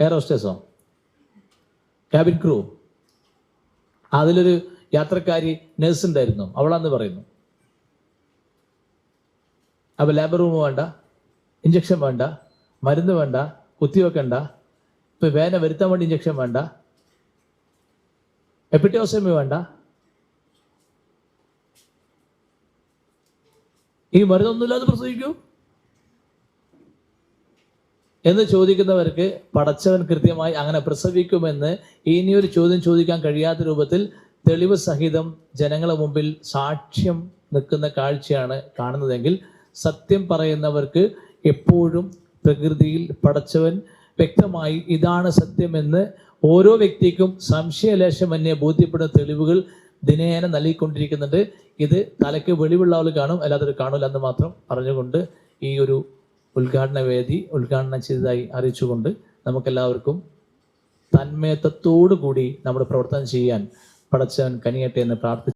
Air ഹോസ്റ്റേഴ്സോ cabin crew അതിലൊരു യാത്രക്കാരി nurse ഉണ്ടായിരുന്നു. അവളാന്ന് പറയുന്നു. അപ്പൊ ലേബർ റൂം വേണ്ട ഇഞ്ചക്ഷൻ വേണ്ട മരുന്ന് വേണ്ട കുത്തിവെക്കണ്ട ഇപ്പൊ വേന വരുത്താൻ വേണ്ടി ഇഞ്ചക്ഷൻ വേണ്ട എപ്പിറ്റോസമി വേണ്ട. ഈ മരുന്നൊന്നുമില്ലാതെ പ്രസവിക്കൂ? എന്ന് ചോദിക്കുന്നവർക്ക് പടച്ചവൻ കൃത്യമായി അങ്ങനെ പ്രസവിക്കുമെന്ന് ഇനിയൊരു ചോദ്യം ചോദിക്കാൻ കഴിയാത്ത രൂപത്തിൽ തെളിവ് സഹിതം ജനങ്ങളെ മുമ്പിൽ സാക്ഷ്യം നിൽക്കുന്ന കാഴ്ചയാണ് കാണുന്നതെങ്കിൽ സത്യം പറയുന്നവർക്ക് എപ്പോഴും പ്രകൃതിയിൽ പടച്ചവൻ വ്യക്തമായി ഇതാണ് സത്യമെന്ന് ഓരോ വ്യക്തിക്കും സംശയലേശമന്യേ ബോധ്യപ്പെടുന്ന തെളിവുകൾ ദിനേന നൽകിക്കൊണ്ടിരിക്കുന്നുണ്ട്. ഇത് തലയ്ക്ക് വെളിവുള്ളവർ കാണും അല്ലാതെ കാണില്ല എന്ന് മാത്രം പറഞ്ഞുകൊണ്ട് ഈ ഒരു ഉദ്ഘാടന വേദി ഉദ്ഘാടനം ചെയ്തതായി അറിയിച്ചുകൊണ്ട് നമുക്കെല്ലാവർക്കും തന്മയത്വത്തോടു കൂടി നമ്മുടെ പ്രവർത്തനം ചെയ്യാൻ പടച്ചവൻ കനിയട്ടെ എന്ന് പ്രാർത്ഥിച്ചു